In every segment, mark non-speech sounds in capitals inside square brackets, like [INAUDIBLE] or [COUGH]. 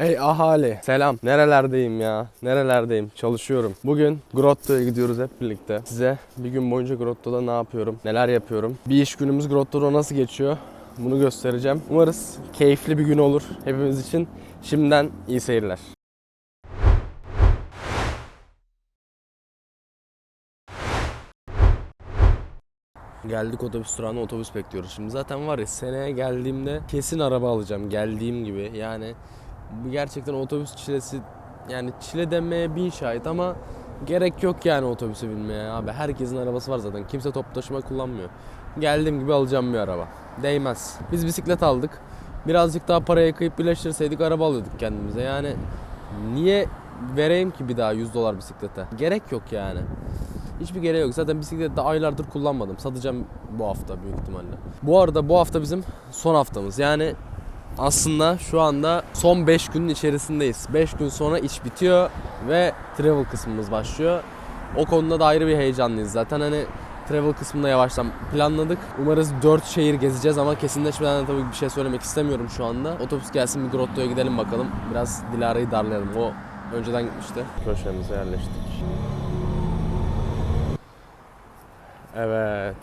Ey ahali. Selam. Nerelerdeyim ya? Nerelerdeyim? Çalışıyorum. Bugün Grotto'ya gidiyoruz hep birlikte. Size bir gün boyunca Grotto'da ne yapıyorum? Neler yapıyorum? Bir iş günümüz Grotto'da nasıl geçiyor? Bunu göstereceğim. Umarız keyifli bir gün olur hepimiz için. Şimdiden iyi seyirler. Geldik otobüs durağına otobüs bekliyoruz. Şimdi zaten var ya seneye geldiğimde kesin araba alacağım. Geldiğim gibi yani bu gerçekten otobüs çilesi yani çile denmeye bin şahit ama gerek yok yani otobüse binmeye abi. Herkesin arabası var zaten. Kimse toplu taşıma kullanmıyor. Geldiğim gibi alacağım bir araba. Değmez. Biz bisiklet aldık. Birazcık daha paraya kıyıp birleştirseydik araba alıyorduk kendimize. Yani niye vereyim ki bir daha 100 dolar bisiklete? Gerek yok yani. Hiçbir gereği yok. Zaten bisikleti de aylardır kullanmadım. Satacağım bu hafta büyük ihtimalle. Bu arada bu hafta bizim son haftamız. Yani aslında şu anda son 5 günün içerisindeyiz. 5 gün sonra iş bitiyor ve travel kısmımız başlıyor. O konuda da ayrı bir heyecanlıyız. Zaten hani travel kısmında yavaştan planladık. Umarız 4 şehir gezeceğiz ama kesinleşmeden de tabii bir şey söylemek istemiyorum şu anda. Otobüs gelsin bir grottoya gidelim bakalım. Biraz Dilara'yı darlayalım. O önceden gitmişti. Köşemize yerleştik. Evet.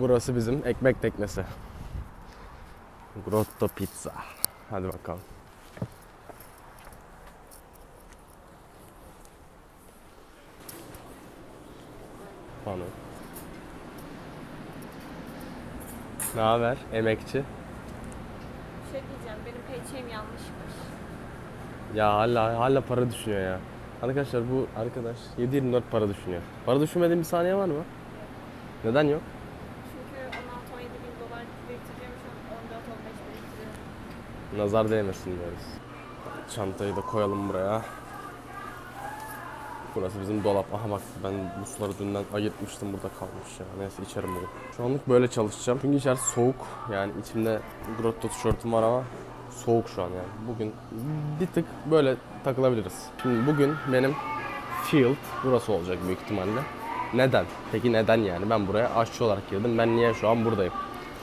Burası bizim ekmek teknesi. Grotto Pizza. Hadi bakalım. Pano. Ne haber emekçi? Bir şey diyeceğim, benim paycheck'im yanlışmış. Ya hala hala para düşünüyor ya. Arkadaşlar bu arkadaş 7-24 para düşünüyor. Para düşünmediğin bir saniye var mı? Neden yok? Çünkü 16-17 bin dolar biriktireceğim şu an 14-15 biriktiriyorum. Nazar değmesin diyoruz. Çantayı da koyalım buraya. Burası bizim dolap. Aha bak ben bu suları dünden ayırtmıştım burada kalmış ya. Neyse içerim bunu. Şu anlık böyle çalışacağım. Çünkü içerisi soğuk. Yani içimde grotto tişörtüm var ama soğuk şu an yani. Bugün bir tık böyle takılabiliriz. Şimdi bugün benim field burası olacak büyük ihtimalle. Neden? Peki neden yani? Ben buraya aşçı olarak girdim. Ben niye şu an buradayım?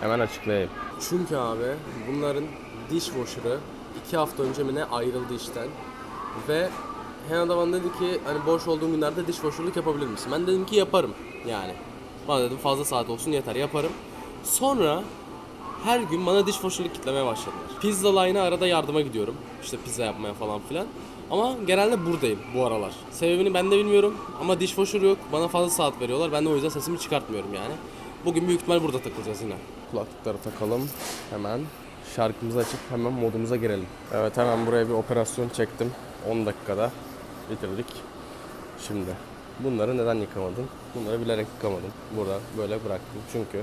Hemen açıklayayım. Çünkü abi bunların dishwasher'ı iki hafta önce mi ne ayrıldı işten. Ve Hena da bana dedi ki hani boş olduğum günlerde dishwasher'lık yapabilir misin? Ben dedim ki yaparım yani. Bana dedim fazla saat olsun yeter yaparım. Sonra her gün bana dishwasher'lık kitlemeye başladılar. Pizza line'a arada yardıma gidiyorum. İşte pizza yapmaya falan filan. Ama genelde buradayım bu aralar. Sebebini ben de bilmiyorum ama dishwasher yok. Bana fazla saat veriyorlar. Ben de o yüzden sesimi çıkartmıyorum yani. Bugün büyük ihtimal burada takılacağız yine. Kulaklıkları takalım. Hemen şarkımızı açıp hemen modumuza girelim. Evet hemen buraya bir operasyon çektim. 10 dakikada bitirdik. Şimdi bunları neden yıkamadın? Bunları bilerek yıkamadım. Burada böyle bıraktım. Çünkü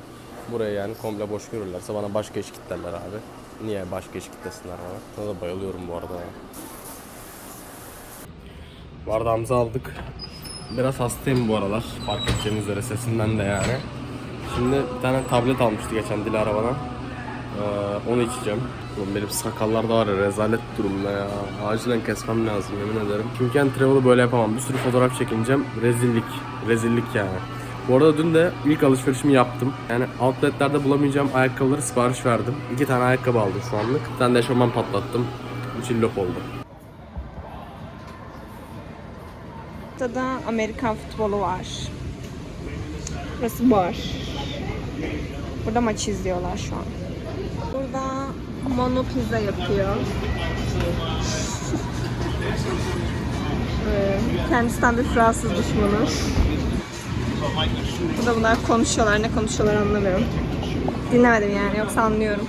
burayı yani komple boş görürlerse bana başka iş kitlerler abi. Niye başka iş kitlesinler bana? Buna da bayılıyorum bu arada. Bardağımızı aldık. Biraz hastayım bu aralar. Fark edeceğiniz üzere sesimden de yani. Şimdi bir tane tablet almıştı geçen Dilara bana. Ee, onu içeceğim. Oğlum benim sakallar da var ya rezalet durumda ya. Acilen kesmem lazım yemin ederim. Çünkü yani travel'ı böyle yapamam. Bir sürü fotoğraf çekineceğim. Rezillik. Rezillik yani. Bu arada dün de ilk alışverişimi yaptım. Yani outletlerde bulamayacağım ayakkabıları sipariş verdim. İki tane ayakkabı aldım şu anlık. Bir tane de eşofman patlattım. Bu cillop oldu. Burada da Amerikan futbolu var. Burası bar. Burada maç izliyorlar şu an. Mono pizza yapıyor. Ee, Kendisinden de Fransız düşmanı. Burada bunlar konuşuyorlar. Ne konuşuyorlar anlamıyorum. Dinlemedim yani yoksa anlıyorum.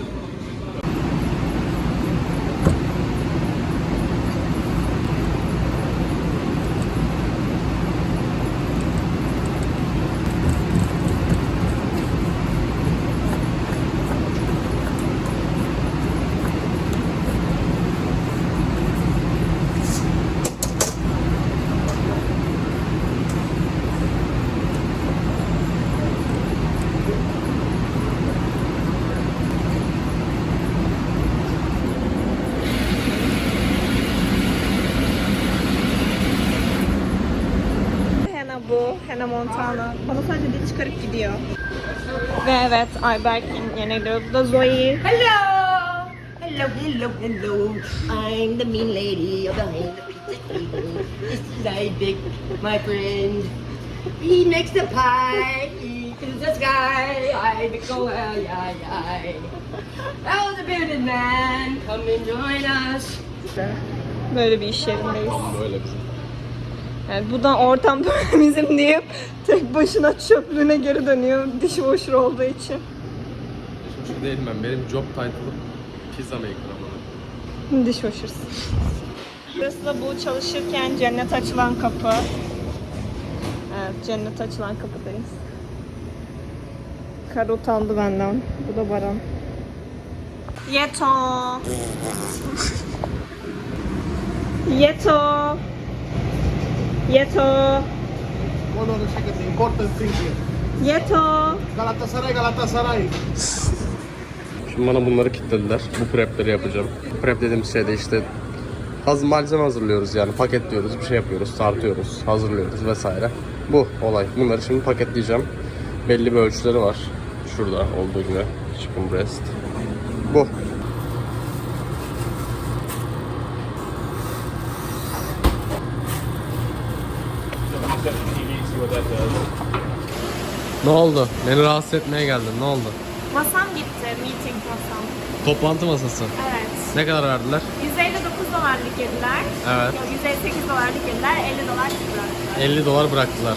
Montana. Bana sadece dil çıkarıp gidiyor. Ve evet Ayberk'in yerine gidiyor. Bu da Zoe. Hello! Hello! hello, hello, hello. I'm the mean lady of the hand pizza table. This is Isaac, my friend. He makes the pie, he fills the sky. I go, ay, ay, ay. That was a bearded man. Come and join us. Böyle bir iş yerindeyiz. Böyle bizim. Yani buradan ortam [LAUGHS] böyle bizim deyip tek başına çöplüğüne geri dönüyor dishwasher olduğu için. Şu değilim ben. Benim job title'ım pizza maker ama. Dishwashers. Burası da bu çalışırken cennet açılan kapı. Evet, cennet açılan kapıdayız. Kar utandı benden. Bu da Baran. Yeto. [LAUGHS] Yeto. Yeto. One of the second important thing here. Yeto. Galatasaray, Galatasaray. Şimdi bana bunları kilitlediler. Bu prepleri yapacağım. Prep dediğimiz şey de işte haz malzeme hazırlıyoruz yani paketliyoruz, bir şey yapıyoruz, tartıyoruz, hazırlıyoruz vesaire. Bu olay. Bunları şimdi paketleyeceğim. Belli bir ölçüleri var. Şurada olduğu gibi. Chicken breast. Bu. Ne oldu? Beni rahatsız etmeye geldin. Ne oldu? Masam gitti, meeting masam. Toplantı masası. Evet. Ne kadar verdiler? 159 dolarlık yediler. Evet. Yok 158 dolarlık yediler, 50 dolar bıraktılar. 50 dolar bıraktılar.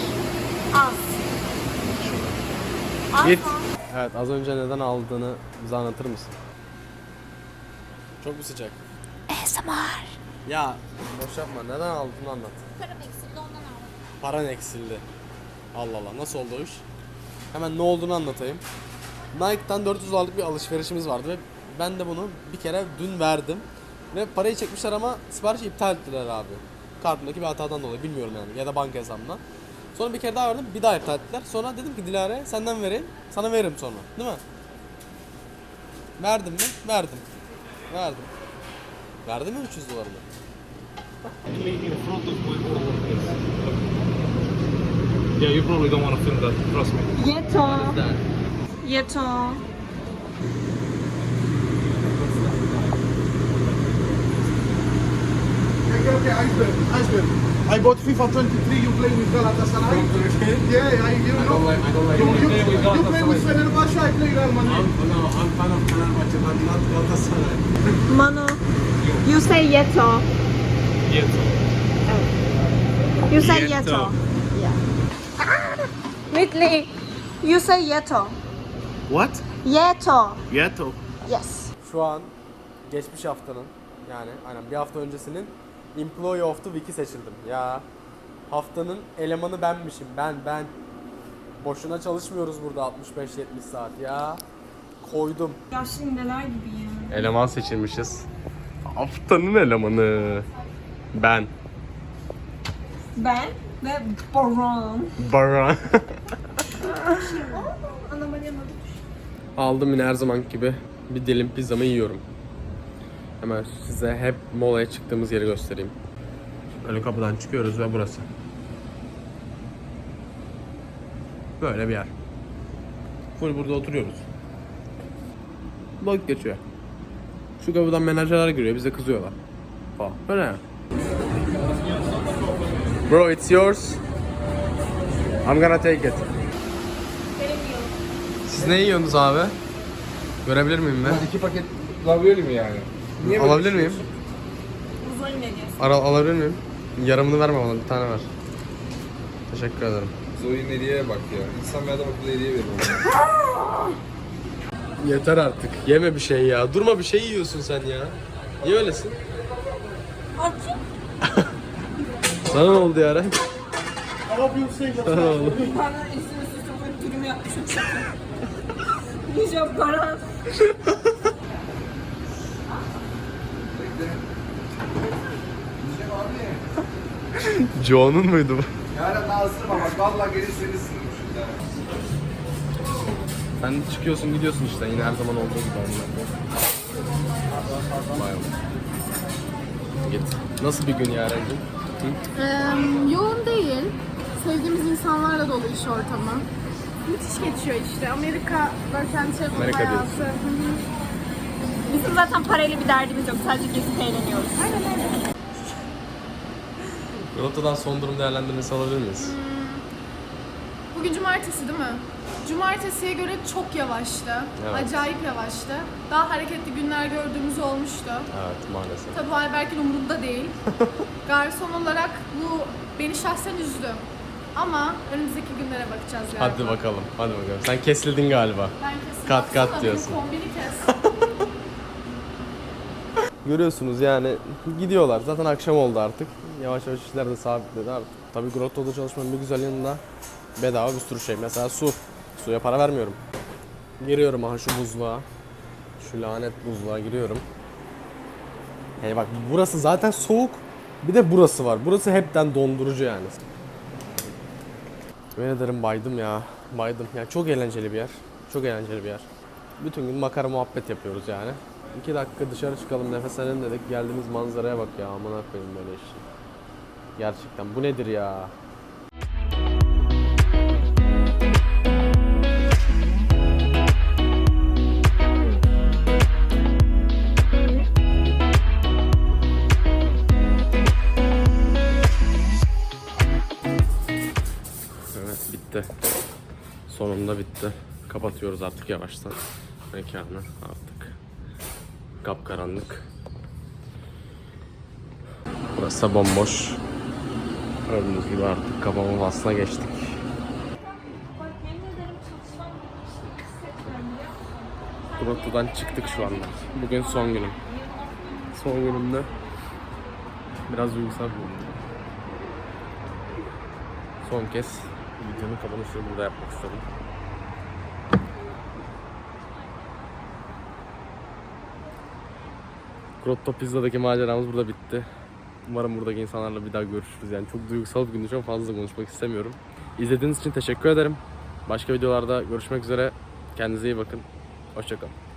Az. Az Git. mı? Evet az önce neden aldığını bize anlatır mısın? Çok mu sıcak? ASMR. Ya boş yapma neden aldığını anlat. Param eksildi ondan aldım. Paran eksildi. Allah Allah nasıl oldu o iş? Hemen ne olduğunu anlatayım. Nike'dan 400 dolarlık bir alışverişimiz vardı ve ben de bunu bir kere dün verdim. Ve parayı çekmişler ama siparişi iptal ettiler abi. Kartımdaki bir hatadan dolayı bilmiyorum yani ya da banka hesabımdan. Sonra bir kere daha verdim bir daha iptal ettiler. Sonra dedim ki Dilara senden vereyim sana veririm sonra değil mi? Verdim mi? Verdim. Verdim. Verdim mi 300 dolarını? Yeah, you probably don't want to film that. Trust me. Yeto. Yeto. Okay, okay, iceberg, iceberg. I bought FIFA 23, you play with Galatasaray. Yeah, I, you know. like- I don't like you, it. you, play with you play with Galatasaray. Fenerbahçe, I play Real Madrid. no, I'm fan of Fenerbahçe, but not Galatasaray. [LAUGHS] Manu. You say Yeto. Yes. Oh. You say Yeto. Yeto. Yeah. Whitley. You say Yeto. What? Yeto. Yeto. Yes. Şu an geçmiş haftanın yani aynen bir hafta öncesinin Employee of the Week'i seçildim. Ya haftanın elemanı benmişim. Ben ben. Boşuna çalışmıyoruz burada 65-70 saat ya. Koydum. Yaşlı neler gibi ya. Eleman seçilmişiz. Haftanın elemanı. Ben. Ben ve Baran. Baran. [LAUGHS] Aldım yine her zaman gibi bir dilim pizzamı yiyorum. Hemen size hep molaya çıktığımız yeri göstereyim. Böyle kapıdan çıkıyoruz ve burası. Böyle bir yer. Full burada oturuyoruz. Vakit geçiyor. Şu kapıdan menajerler giriyor, bize kızıyorlar. Falan. Böyle ya. Bro, it's yours. I'm gonna take it. Siz ne yiyorsunuz abi? Görebilir miyim ben? İki paket ravioli mi yani? Niye böyle Alabilir miyim? Diyorsun? Ara alabilir miyim? Yarımını verme bana, bir tane ver. Teşekkür ederim. Zoe'nin hediyeye bak ya. İnsan bir adam akıllı hediye verir. [LAUGHS] Yeter artık. Yeme bir şey ya. Durma bir şey yiyorsun sen ya. Niye öylesin? [LAUGHS] Sana ne oldu ya? Say that. Sana ne oldu? Bana üstüne sıçramak dürüm yapmışım. Yiyeceğim Baran. Joe'nun muydu bu? Yani daha ısırma bak. Valla geri seni. Sen çıkıyorsun gidiyorsun işte yine her zaman olduğu gibi onunla. Vay be. Git. Nasıl bir gün ya Rencim? Eee, yoğun değil. Sevdiğimiz insanlarla dolu iş ortamı. Müthiş geçiyor işte. Amerika and travel Amerika hayatı. diyorsun. Hı hı. Bizim zaten parayla bir derdimiz yok. Sadece gezip eğleniyoruz. Grotto'dan son durum değerlendirmesi alabilir miyiz? Bugün cumartesi değil mi? Cumartesiye göre çok yavaştı. Evet. Acayip yavaştı. Daha hareketli günler gördüğümüz olmuştu. Evet maalesef. Tabii o Ayberk'in umurunda değil. [LAUGHS] Garson olarak bu beni şahsen üzdü. Ama önümüzdeki günlere bakacağız galiba. Hadi bakalım, hadi bakalım. Sen kesildin galiba. Ben kesin Kat kat baksana, diyorsun. benim Kombini kes. [LAUGHS] Görüyorsunuz yani gidiyorlar. Zaten akşam oldu artık. Yavaş yavaş işler de sabitledi artık. Tabii Grotto'da çalışmanın bir güzel yanında bedava bir sürü şey. Mesela su. Suya para vermiyorum. Giriyorum aha şu buzluğa. Şu lanet buzluğa giriyorum. Hey bak burası zaten soğuk. Bir de burası var. Burası hepten dondurucu yani. Yemin ederim baydım ya. Baydım. Yani çok eğlenceli bir yer. Çok eğlenceli bir yer. Bütün gün makara muhabbet yapıyoruz yani. İki dakika dışarı çıkalım nefes alalım dedik. Geldiğimiz manzaraya bak ya amına koyayım böyle işte. Gerçekten bu nedir ya? Sonunda bitti. Kapatıyoruz artık yavaştan mekanı artık. Kapkaranlık. Burası da bomboş. Gördüğünüz gibi artık kapama faslına geçtik. Grotto'dan çıktık şu anda. Bugün son günüm. Son günümde biraz duygusal gün. Son kez videonun kapanışını burada yapmak istedim. Grotto Pizza'daki maceramız burada bitti. Umarım buradaki insanlarla bir daha görüşürüz. Yani çok duygusal bir gündü. Çok fazla konuşmak istemiyorum. İzlediğiniz için teşekkür ederim. Başka videolarda görüşmek üzere. Kendinize iyi bakın. Hoşçakalın.